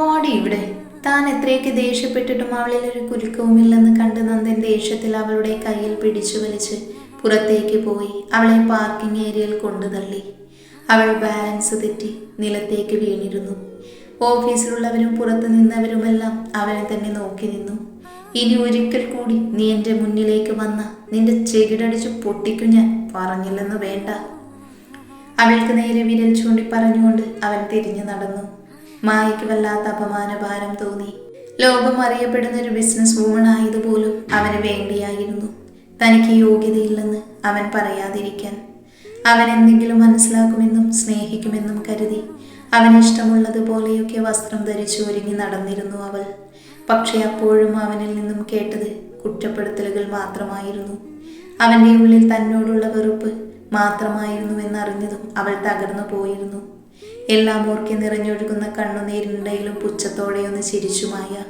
വാടി ഇവിടെ. താൻ എത്രയൊക്കെ ദേഷ്യപ്പെട്ടിട്ടും അവളിൽ ഒരു കുലുക്കവുമില്ലെന്ന് കണ്ട് നന്ദൻ ദേഷ്യത്തിൽ അവളുടെ കയ്യിൽ പിടിച്ചു വലിച്ച് പുറത്തേക്ക് പോയി അവളെ പാർക്കിംഗ് ഏരിയയിൽ കൊണ്ടു തള്ളി. അവൾ ബാലൻസ് തെറ്റി നിലത്തേക്ക് വീണിരുന്നു. ഓഫീസിലുള്ളവരും പുറത്തു നിന്നവരുമെല്ലാം അവനെ തന്നെ നോക്കി നിന്നു. ഇനി ഒരിക്കൽ കൂടി നീ എന്റെ മുന്നിലേക്ക് വന്ന നിന്റെ ചെകിടടിച്ച് പൊട്ടിക്കും ഞാൻ പറഞ്ഞില്ലെന്ന് വേണ്ട. അവൾക്ക് നേരെ വിരൽ ചൂണ്ടി പറഞ്ഞുകൊണ്ട് അവൻ തിരിഞ്ഞു നടന്നു. മായയ്ക്ക് വല്ലാത്ത അപമാനഭാരം തോന്നി. ലോകം അറിയപ്പെടുന്ന ഒരു ബിസിനസ് വുമൺ ആയതുപോലും അവന് വേണ്ടിയായിരുന്നു. തനിക്ക് യോഗ്യതയില്ലെന്ന് അവൻ പറയാതിരിക്കാൻ. അവൻ എന്തെങ്കിലും മനസ്സിലാക്കുമെന്നും സ്നേഹിക്കുമെന്നും കരുതി അവന് ഇഷ്ടമുള്ളതുപോലെയൊക്കെ വസ്ത്രം ധരിച്ചു ഒരുങ്ങി നടന്നിരുന്നു അവൾ. പക്ഷേ അപ്പോഴും അവനിൽ നിന്നും കേട്ടത് കുറ്റപ്പെടുത്തലുകൾ മാത്രമായിരുന്നു. അവന്റെ ഉള്ളിൽ തന്നോടുള്ള വെറുപ്പ് മാത്രമായിരുന്നു മാത്രമായിരുന്നുവെന്നറിഞ്ഞതും അവൾ തകർന്നു പോയിരുന്നു. എല്ലാം ഓർക്കി നിറഞ്ഞൊഴുകുന്ന കണ്ണുനീരിനിടയിലും പുച്ഛത്തോടെയൊന്ന് ചിരിച്ചുമായ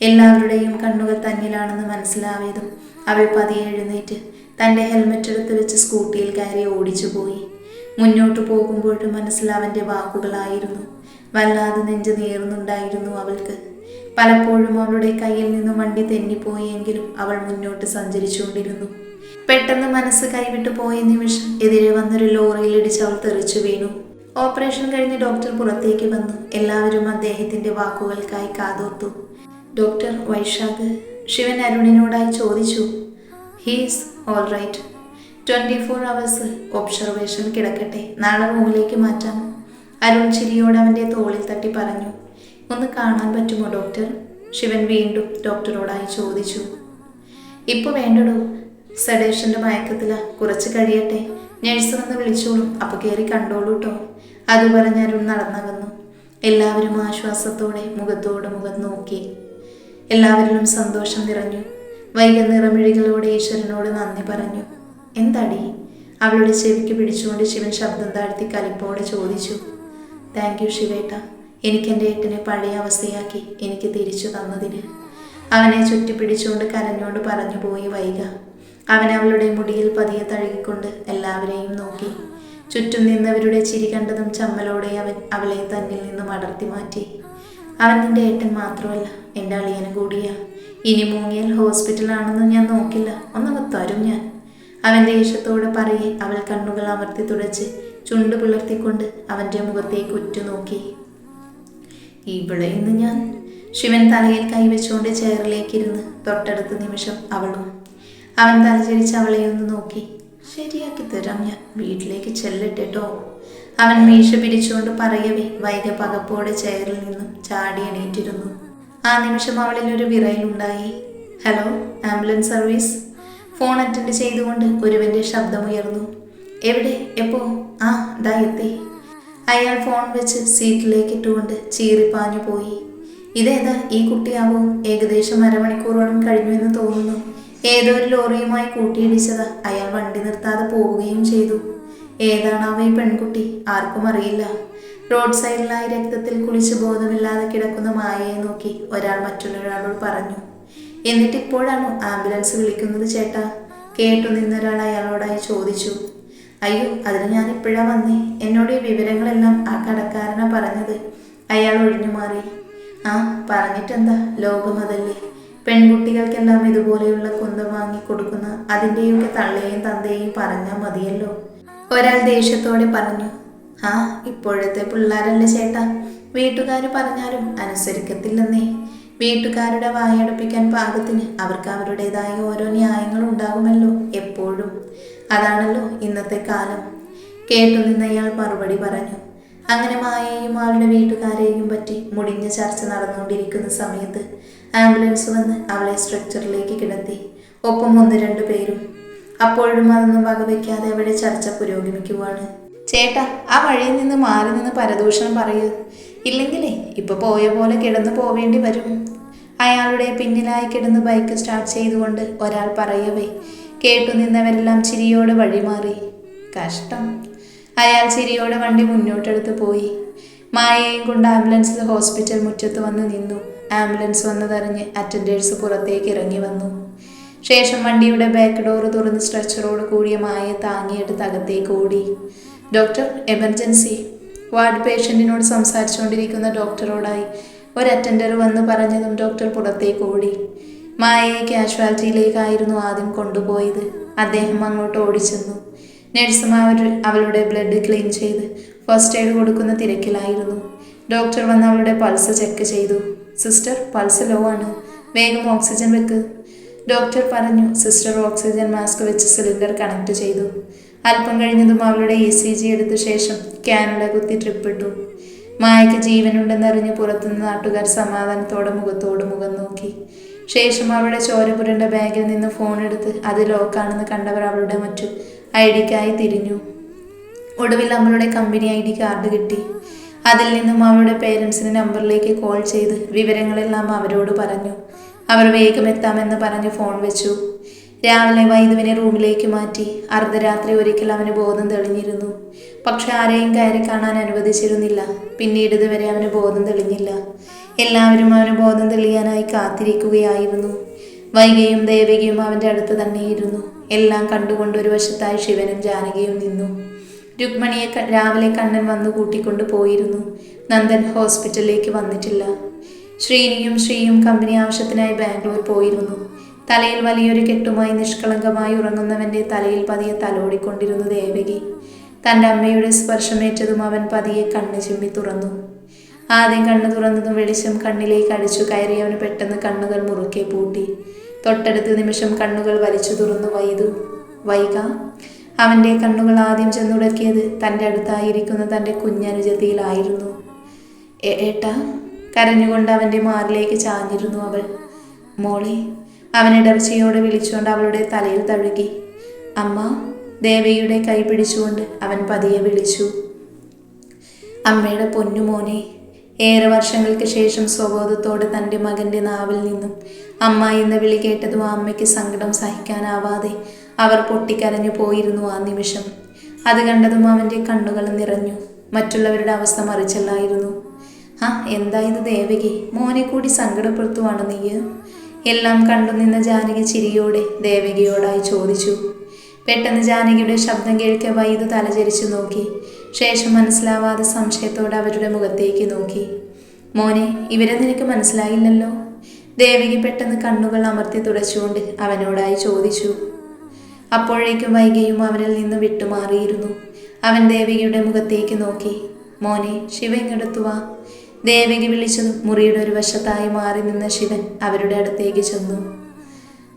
എല്ലാവരുടെയും കണ്ണുകൾ തന്നിലാണെന്ന് മനസ്സിലാവിയതും അവൾ പതിയെ എഴുന്നേറ്റ് തന്റെ ഹെൽമെറ്റ് എടുത്ത് വെച്ച് സ്കൂട്ടിയിൽ കയറി ഓടിച്ചു പോയി. മുന്നോട്ട് പോകുമ്പോഴും മനസ്സിൽ അവന്റെ വാക്കുകളായിരുന്നു. വല്ലാതെ നെഞ്ച് നീറുന്നുണ്ടായിരുന്നു അവൾക്ക്. പലപ്പോഴും അവളുടെ കയ്യിൽ നിന്നും വണ്ടി തെന്നിപ്പോയെങ്കിലും അവൾ മുന്നോട്ട് സഞ്ചരിച്ചുകൊണ്ടിരുന്നു. പെട്ടെന്ന് മനസ്സ് കൈവിട്ടു പോയ നിമിഷം എതിരെ വന്നൊരു ലോറിയിൽ ഇടിച്ച് അവൾ തെറിച്ചു വീണു. ഓപ്പറേഷൻ കഴിഞ്ഞ് ഡോക്ടർ പുറത്തേക്ക് വന്നു. എല്ലാവരും അദ്ദേഹത്തിന്റെ വാക്കുകൾക്കായി കാതോർത്തു. ഡോക്ടർ വൈശാഖ് ശിവൻ അരുണിനോടായി ചോദിച്ചു he's all right twenty four hours observation കിടക്കട്ടെ. നാളെ റൂമിലേക്ക് മാറ്റാം. അരുൺ ചിരിയോട് അവന്റെ തോളിൽ തട്ടി പറഞ്ഞു ഒന്ന് കാണാൻ പറ്റുമോ ഡോക്ടർ? ശിവൻ വീണ്ടും ഡോക്ടറോടായി ചോദിച്ചു ഇപ്പോൾ വേണ്ടടോ. സഡേഷന്റെ മയക്കത്തില. കുറച്ച് കഴിയട്ടെ. നഴ്സ് വന്ന് വിളിച്ചോളും. അപ്പോൾ കയറി കണ്ടോളൂ കേട്ടോ അത് പറഞ്ഞ് അരുൺ നടന്നകന്നു. എല്ലാവരും ആശ്വാസത്തോടെ മുഖത്തോട് മുഖം നോക്കി. എല്ലാവരിലും സന്തോഷം നിറഞ്ഞു. വൈക നിറമിഴികളോടെ ഈശ്വരനോട് നന്ദി പറഞ്ഞു. എന്താടി? അവളുടെ ചെവിക്ക് പിടിച്ചുകൊണ്ട് ശിവൻ ശബ്ദം താഴ്ത്തി കലിപ്പോടെ ചോദിച്ചു. താങ്ക് യു ശിവേട്ട. എനിക്ക് എന്റെ ഏട്ടനെ പഴയ അവസ്ഥയാക്കി എനിക്ക് തിരിച്ചു തന്നതിന്. അവനെ ചുറ്റിപ്പിടിച്ചുകൊണ്ട് കരഞ്ഞുകൊണ്ട് പറഞ്ഞു പോയി വൈക അവൻ അവളുടെ മുടിയിൽ പതിയെ തഴുകിക്കൊണ്ട് എല്ലാവരെയും നോക്കി. ചുറ്റും നിന്നവരുടെ ചിരി കണ്ടതും ചമ്മലോടെ അവൻ അവളെ തന്നിൽ നിന്നും അടർത്തി മാറ്റി. അവൻ നിന്റെ ഏട്ടൻ മാത്രമല്ല എന്റെ അളിയനും കൂടിയാ. ഇനി മൂങ്ങിയാൽ ഹോസ്പിറ്റലാണെന്ന് ഞാൻ നോക്കില്ല ഒന്നങ്ങ് തരും ഞാൻ. അവന്റെ ഏഷത്തോടെ പറയെ അവൾ കണ്ണുകൾ അമർത്തി തുടച്ച് ചുണ്ട് പുലർത്തിക്കൊണ്ട് അവന്റെ മുഖത്തേക്ക് ഉറ്റുനോക്കി. ഇവിടെ ഇന്ന് ഞാൻ ശിവൻ തലയിൽ കൈവച്ചുകൊണ്ട് ചെയറിലേക്കിരുന്ന് തൊട്ടടുത്ത നിമിഷം അവളും അവൻ തലചരിച്ച് അവളെ ഒന്ന് നോക്കി. ശരിയാക്കി തരാം ഞാൻ. വീട്ടിലേക്ക് ചെല്ലട്ടെട്ടോ. അവൻ മീശ പിരിച്ചുകൊണ്ട് പറയവേ വൈക പകപ്പോടെ ചെയറിൽ നിന്നും ചാടി എണീറ്റിരുന്നു. ആ നിമിഷം അവളിൽ ഒരു വിറയിലുണ്ടായി. Hello ambulance service? Phone attend ചെയ്തുകൊണ്ട് ഒരുവന്റെ ശബ്ദമുയർന്നു. എവിടെ? എപ്പോ? ആ ദാ എത്തി. അയാൾ ഫോൺ വെച്ച് സീറ്റിലേക്ക് ഇട്ടുകൊണ്ട് ചീറിപ്പാഞ്ഞു പോയി ഇതേതാ? ഈ കുട്ടിയാവും? ഏകദേശം അരമണിക്കൂറോളം കഴിഞ്ഞുവെന്ന് തോന്നുന്നു. ഏതോ ഒരു ലോറിയുമായി കൂട്ടിയിടിച്ചത് അയാൾ വണ്ടി നിർത്താതെ പോവുകയും ചെയ്തു. ഏതാണാവോ ഈ പെൺകുട്ടി? ആർക്കും അറിയില്ല. റോഡ് സൈഡിലായി രക്തത്തിൽ കുളിച്ച് ബോധമില്ലാതെ കിടക്കുന്ന മായയെ നോക്കി ഒരാൾ മറ്റൊരാളോട് പറഞ്ഞു എന്നിട്ട് ഇപ്പോഴാണോ ആംബുലൻസ് വിളിക്കുന്നത് ചേട്ടാ? കേട്ടു നിന്നൊരാൾ അയാളോടായി ചോദിച്ചു അയ്യോ അതിന് ഞാൻ ഇപ്പോഴാ വന്നേ? എന്നോട് ഈ വിവരങ്ങളെല്ലാം ആ കടക്കാരനാ പറഞ്ഞത്. അയാൾ ഒഴിഞ്ഞു മാറി ആ പറഞ്ഞിട്ടെന്താ? ലോകം അതല്ലേ. പെൺകുട്ടികൾക്കെല്ലാം ഇതുപോലെയുള്ള കുന്തം വാങ്ങി കൊടുക്കുന്ന അതിന്റെയൊക്കെ തള്ളയെയും തന്തയെയും പറഞ്ഞാൽ മതിയല്ലോ. ഒരാൾ ദേഷ്യത്തോടെ പറഞ്ഞു ആ ഇപ്പോഴത്തെ പിള്ളേരല്ലേ ചേട്ടാ? വീട്ടുകാർ പറഞ്ഞാലും അനുസരിക്കത്തില്ലെന്നേ. വീട്ടുകാരുടെ വായടപ്പിക്കാൻ പാകത്തിന് അവർക്ക് അവരുടേതായ ഓരോ ന്യായങ്ങളും ഉണ്ടാകുമല്ലോ എപ്പോഴും. അതാണല്ലോ ഇന്നത്തെ കാലം. കേട്ടു നിന്നയാൾ മറുപടി പറഞ്ഞു അങ്ങനെ മായയെയും അവളുടെ വീട്ടുകാരെയും പറ്റി മുടിഞ്ഞ ചർച്ച നടന്നുകൊണ്ടിരിക്കുന്ന സമയത്ത് ആംബുലൻസ് വന്ന് അവളെ സ്ട്രക്ചറിലേക്ക് കിടത്തി. ഒപ്പം ഒന്ന് രണ്ടു പേരും. അപ്പോഴും അതൊന്നും വകവെക്കാതെ അവിടെ ചർച്ച പുരോഗമിക്കുവാണ്. ചേട്ടാ ആ വഴിയിൽ നിന്ന് മാറി നിന്ന് പരദൂഷണം പറയൂ. ഇല്ലെങ്കിലേ ഇപ്പൊ പോയ പോലെ കിടന്നു പോവേണ്ടി വരും. അയാളുടെ പിന്നിലായി കിടന്ന് ബൈക്ക് സ്റ്റാർട്ട് ചെയ്തുകൊണ്ട് ഒരാൾ പറയവേ കേട്ടു നിന്നവരെല്ലാം ചിരിയോടെ വഴിമാറി. കഷ്ടം. അയാൾ ചിരിയോടെ വണ്ടി മുന്നോട്ടെടുത്ത് പോയി. മായയും കൊണ്ട് ആംബുലൻസ് ഹോസ്പിറ്റൽ മുറ്റത്ത് വന്ന് നിന്നു. ആംബുലൻസ് വന്നതറിഞ്ഞ് അറ്റൻഡേഴ്സ് പുറത്തേക്ക് ഇറങ്ങി വന്നു. ശേഷം വണ്ടിയുടെ ബാക്ക് ഡോർ തുറന്ന് സ്ട്രെച്ചറോട് കൂടിയ മായയെ താങ്ങിയെടുത്ത് അകത്തേക്ക് ഓടി. ഡോക്ടർ എമർജൻസി വാർഡ് പേഷ്യന്റിനോട് സംസാരിച്ചുകൊണ്ടിരിക്കുന്ന ഡോക്ടറോടായി ഒരു അറ്റൻഡർ വന്ന് പറഞ്ഞതും ഡോക്ടർ പുറത്തേക്ക് ഓടി. മായയെ കാഷ്വാലിറ്റിയിലേക്കായിരുന്നു ആദ്യം കൊണ്ടുപോയത്. അദ്ദേഹം അങ്ങോട്ട് ഓടിച്ചെന്നു. നഴ്സുമാർ അവരുടെ ബ്ലഡ് ക്ലീൻ ചെയ്ത് ഫസ്റ്റ് എയ്ഡ് കൊടുക്കുന്ന തിരക്കിലായിരുന്നു. ഡോക്ടർ വന്ന് അവളുടെ പൾസ് ചെക്ക് ചെയ്തു. സിസ്റ്റർ പൾസ് ലോ ആണ്. വേഗം ഓക്സിജൻ വെക്ക്. ഡോക്ടർ പറഞ്ഞു സിസ്റ്റർ ഓക്സിജൻ മാസ്ക് വെച്ച് സിലിണ്ടർ കണക്ട് ചെയ്തു. അല്പം കഴിഞ്ഞതും അവളുടെ ഇ സി ജി എടുത്ത ശേഷം കാനഡ കുത്തി ട്രിപ്പിട്ടു മായയ്ക്ക് ജീവനുണ്ടെന്നറിഞ്ഞ് പുറത്തുനിന്ന് നാട്ടുകാർ സമാധാനത്തോടെ മുഖത്തോട് മുഖം നോക്കി. ശേഷം അവളുടെ ചോര പുരണ്ട ബാഗിൽ നിന്ന് ഫോൺ എടുത്ത് അത് ലോക്കാണെന്ന് കണ്ടവർ അവളുടെ മറ്റു ഐ ഡിക്കായി തിരിഞ്ഞു. ഒടുവിൽ നമ്മളുടെ കമ്പനി ഐ ഡി കാർഡ് കിട്ടി. അതിൽ നിന്നും അവളുടെ പേരൻസിന് നമ്പറിലേക്ക് കോൾ ചെയ്ത് വിവരങ്ങളെല്ലാം അവരോട് പറഞ്ഞു. അവർ വേഗം എത്താമെന്ന് പറഞ്ഞ് ഫോൺ വെച്ചു. രാവിലെ വൈദുവിനെ റൂമിലേക്ക് മാറ്റി. അർദ്ധരാത്രി ഒരിക്കൽ അവന് ബോധം തെളിഞ്ഞിരുന്നു. പക്ഷെ ആരെയും കയറി കാണാൻ അനുവദിച്ചിരുന്നില്ല. പിന്നീട് ഇതുവരെ അവന് ബോധം തെളിഞ്ഞില്ല. എല്ലാവരും അവന് ബോധം തെളിയാനായി കാത്തിരിക്കുകയായിരുന്നു. വൈകയും ദേവികയും അവന്റെ അടുത്ത് തന്നെയിരുന്നു. എല്ലാം കണ്ടുകൊണ്ട് ഒരു വശത്തായി ശിവനും ജാനകിയും നിന്നു. രുക്മണിയെ രാവിലെ കണ്ണൻ വന്നു കൂട്ടിക്കൊണ്ട് പോയിരുന്നു. നന്ദൻ ഹോസ്പിറ്റലിലേക്ക് വന്നിട്ടില്ല. ശ്രീനിയും ശ്രീയും കമ്പനി ആവശ്യത്തിനായി ബാംഗ്ലൂർ പോയിരുന്നു. തലയിൽ വലിയൊരു കെട്ടുമായി നിഷ്കളങ്കമായി ഉറങ്ങുന്നവന്റെ തലയിൽ പതിയെ തലോടിക്കൊണ്ടിരുന്നു ദേവകി തന്റെ അമ്മയുടെ സ്പർശമേറ്റതും അവൻ പതിയെ കണ്ണ് ചിമ്മി തുറന്നു. ആദ്യം കണ്ണു തുറന്നതും വെളിച്ചം കണ്ണിലേക്ക് അടിച്ചു കയറി അവന് പെട്ടെന്ന് കണ്ണുകൾ മുറുക്കെ പൂട്ടി. തൊട്ടടുത്ത നിമിഷം കണ്ണുകൾ വലിച്ചു തുറന്നു. വൈതു വൈക അവന്റെ കണ്ണുകൾ ആദ്യം ചെന്നുടക്കിയത് തന്റെ അടുത്തായിരിക്കുന്ന തന്റെ കുഞ്ഞനുജത്തിയിലായിരുന്നു. ഏട്ട ഏട്ടാ കരഞ്ഞുകൊണ്ട് അവന്റെ മാറിലേക്ക് ചാഞ്ഞിരുന്നു അവൾ. മോളെ അവനിടർച്ചയോടെ വിളിച്ചുകൊണ്ട് അവളുടെ തലയിൽ തഴുകി. അമ്മ ദേവയുടെ കൈ പിടിച്ചുകൊണ്ട് അവൻ പതിയെ വിളിച്ചു. അമ്മയുടെ പൊന്നുമോനെ ഏറെ വർഷങ്ങൾക്ക് ശേഷം സ്വബോധത്തോടെ തന്റെ മകന്റെ നാവിൽ നിന്നും അമ്മ എന്ന വിളി കേട്ടതും ആ അമ്മയ്ക്ക് സങ്കടം സഹിക്കാനാവാതെ അവർ പൊട്ടിക്കരഞ്ഞു പോയിരുന്നു ആ നിമിഷം. അത് കണ്ടതും അവന്റെ കണ്ണുകൾ നിറഞ്ഞു. മറ്റുള്ളവരുടെ അവസ്ഥ മറിച്ചല്ലായിരുന്നു. ആ എന്താ ഇത് ദേവകി? മോനെ കൂടി സങ്കടപ്പെടുത്തുവാണ് നീ? എല്ലാം കണ്ടു നിന്ന ജാനകി ചിരിയോടെ ദേവകിയോടായി ചോദിച്ചു. പെട്ടെന്ന് ജാനകിയുടെ ശബ്ദം കേൾക്കെ വൈദ് തലചരിച്ചു നോക്കി. ശേഷം മനസ്സിലാവാതെ സംശയത്തോടെ അവരുടെ മുഖത്തേക്ക് നോക്കി. മോനെ ഇവരെ നിനക്ക് മനസ്സിലായില്ലല്ലോ? ദേവകി പെട്ടെന്ന് കണ്ണുകൾ അമർത്തി തുടച്ചുകൊണ്ട് അവനോടായി ചോദിച്ചു. അപ്പോഴേക്കും വൈകിയും അവനിൽ നിന്ന് വിട്ടുമാറിയിരുന്നു. അവൻ ദേവികയുടെ മുഖത്തേക്ക് നോക്കി. മോനെ ശിവ ഇങ്ങടുത്തു വാ. ദേവിക വിളിച്ചതും മുറിയുടെ ഒരു വശത്തായി മാറി നിന്ന ശിവൻ അവരുടെ അടുത്തേക്ക് ചെന്നു.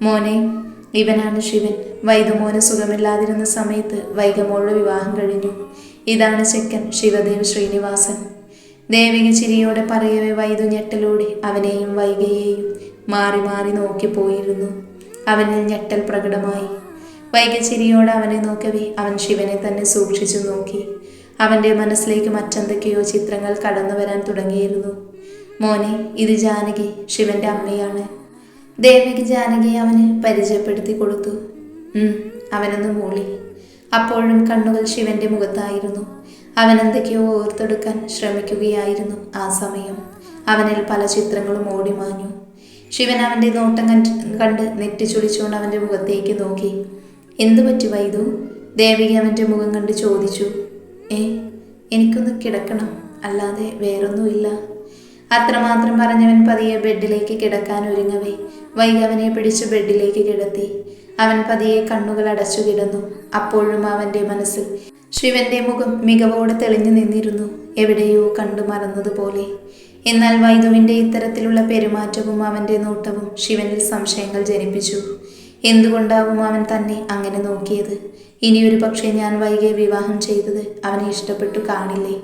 മോനെ ഇവനാണ് ശിവൻ. വൈദമോന് സുഖമില്ലാതിരുന്ന സമയത്ത് വൈകമോളുടെ വിവാഹം കഴിഞ്ഞു. ഇതാണ് ചെക്കൻ ശിവദേവ് ശ്രീനിവാസൻ. ദേവിക ചിരിയോടെ പറയവേ വൈദു ഞെട്ടലോടെ അവനെയും വൈകയെയും മാറി മാറി നോക്കിപ്പോയിരുന്നു. അവനിൽ ഞെട്ടൽ പ്രകടമായി. വൈക ചിരിയോടെ അവനെ നോക്കവേ അവൻ ശിവനെ തന്നെ സൂക്ഷിച്ചു നോക്കി. അവന്റെ മനസ്സിലേക്ക് മറ്റെന്തൊക്കെയോ ചിത്രങ്ങൾ കടന്നു വരാൻ തുടങ്ങിയിരുന്നു. മോനെ ഇത് ജാനകി ശിവന്റെ അമ്മയാണ്. ദേവിക്ക് ജാനകി അവന് പരിചയപ്പെടുത്തി കൊടുത്തു. അവനൊന്ന് മൂളി. അപ്പോഴും കണ്ണുകൾ ശിവന്റെ മുഖത്തായിരുന്നു. അവൻ എന്തൊക്കെയോ ഓർത്തെടുക്കാൻ ശ്രമിക്കുകയായിരുന്നു ആ സമയം. അവനിൽ പല ചിത്രങ്ങളും ഓടിമാഞ്ഞു ശിവൻ അവന്റെ നോട്ടം കണ്ട് കണ്ട് നെറ്റിച്ചുളിച്ചുകൊണ്ട് അവന്റെ മുഖത്തേക്ക് നോക്കി. എന്തു പറ്റി വൈദു? ദേവിക അവന്റെ മുഖം കണ്ട് ചോദിച്ചു. ഏ എനിക്കൊന്ന് കിടക്കണം. അല്ലാതെ വേറൊന്നുമില്ല. അത്രമാത്രം പറഞ്ഞവൻ പതിയെ ബെഡിലേക്ക് കിടക്കാൻ ഒരുങ്ങവേ. വൈകവനെ പിടിച്ച് ബെഡിലേക്ക് കിടത്തി. അവൻ പതിയെ കണ്ണുകൾ അടച്ചു കിടന്നു. അപ്പോഴും അവന്റെ മനസ്സിൽ ശിവന്റെ മുഖം മികവോടെ തെളിഞ്ഞു നിന്നിരുന്നു. എവിടെയോ കണ്ടു മറന്നതുപോലെ. എന്നാൽ വൈദുവിന്റെ ഇത്തരത്തിലുള്ള പെരുമാറ്റവും അവന്റെ നോട്ടവും ശിവനിൽ സംശയങ്ങൾ ജനിപ്പിച്ചു. എന്തുകൊണ്ടാവും അവൻ തന്നെ അങ്ങനെ നോക്കിയത്? ഇനിയൊരു പക്ഷേ ഞാൻ വൈകിയെ വിവാഹം ചെയ്തത് അവനെ ഇഷ്ടപ്പെട്ടു കാണില്ലേ?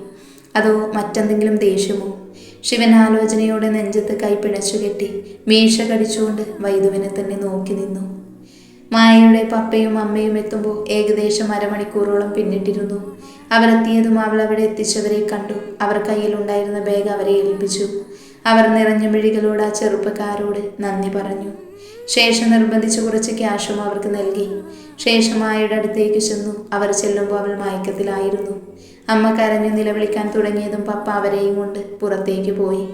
അതോ മറ്റെന്തെങ്കിലും ദേഷ്യമോ? ശിവൻ ആലോചനയോടെ നെഞ്ചത്ത് കൈ പിണച്ചു കെട്ടി മീശ കടിച്ചുകൊണ്ട് വൈദുവിനെ തന്നെ നോക്കി നിന്നു. മായയുടെ പപ്പയും അമ്മയും എത്തുമ്പോൾ ഏകദേശം അരമണിക്കൂറോളം പിന്നിട്ടിരുന്നു. അവരെത്തിയതും അവൾ അവിടെ എത്തിച്ചവരെ കണ്ടു. അവർ കയ്യിലുണ്ടായിരുന്ന ബാഗ് അവരെ ഏൽപ്പിച്ചു. അവർ നിറഞ്ഞ മിഴികളോട് ആ ചെറുപ്പക്കാരോട് നന്ദി പറഞ്ഞു. ശേഷം നിർബന്ധിച്ച് കുറച്ച് ക്യാഷും അവർക്ക് നൽകി. ശേഷം ആയുടെ അടുത്തേക്ക് ചെന്നു. അവർ ചെല്ലുമ്പോൾ അവൾ മയക്കത്തിലായിരുന്നു. അമ്മ കരഞ്ഞു നിലവിളിക്കാൻ തുടങ്ങിയതും പപ്പ അവരെയും കൊണ്ട് പുറത്തേക്ക് പോയി.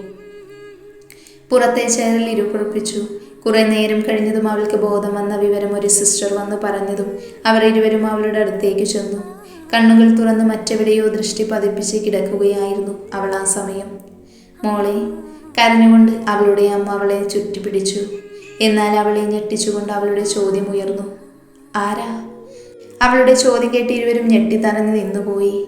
പുറത്തെ ചേരൽ ഇരുപ്പുറപ്പിച്ചു കുറെ നേരം കഴിഞ്ഞതും അവൾക്ക് ബോധം വന്ന വിവരം ഒരു സിസ്റ്റർ വന്ന് പറഞ്ഞതും അവർ ഇരുവരും അവളുടെ അടുത്തേക്ക് ചെന്നു. കണ്ണുകൾ തുറന്ന് മറ്റെവിടെയോ ദൃഷ്ടി പതിപ്പിച്ച് കിടക്കുകയായിരുന്നു അവൾ ആ സമയം. മോളെ കരഞ്ഞുകൊണ്ട് അവളുടെ അമ്മ അവളെ ചുറ്റിപ്പിടിച്ചു. എന്നാൽ അവളെ ഞെട്ടിച്ചുകൊണ്ട് അവളുടെ ചോദ്യം ഉയർന്നു. ആരാ? അവളുടെ ചോദ്യം കേട്ട് ഇരുവരും ഞെട്ടിത്തറഞ്ഞ് നിന്നുപോയി.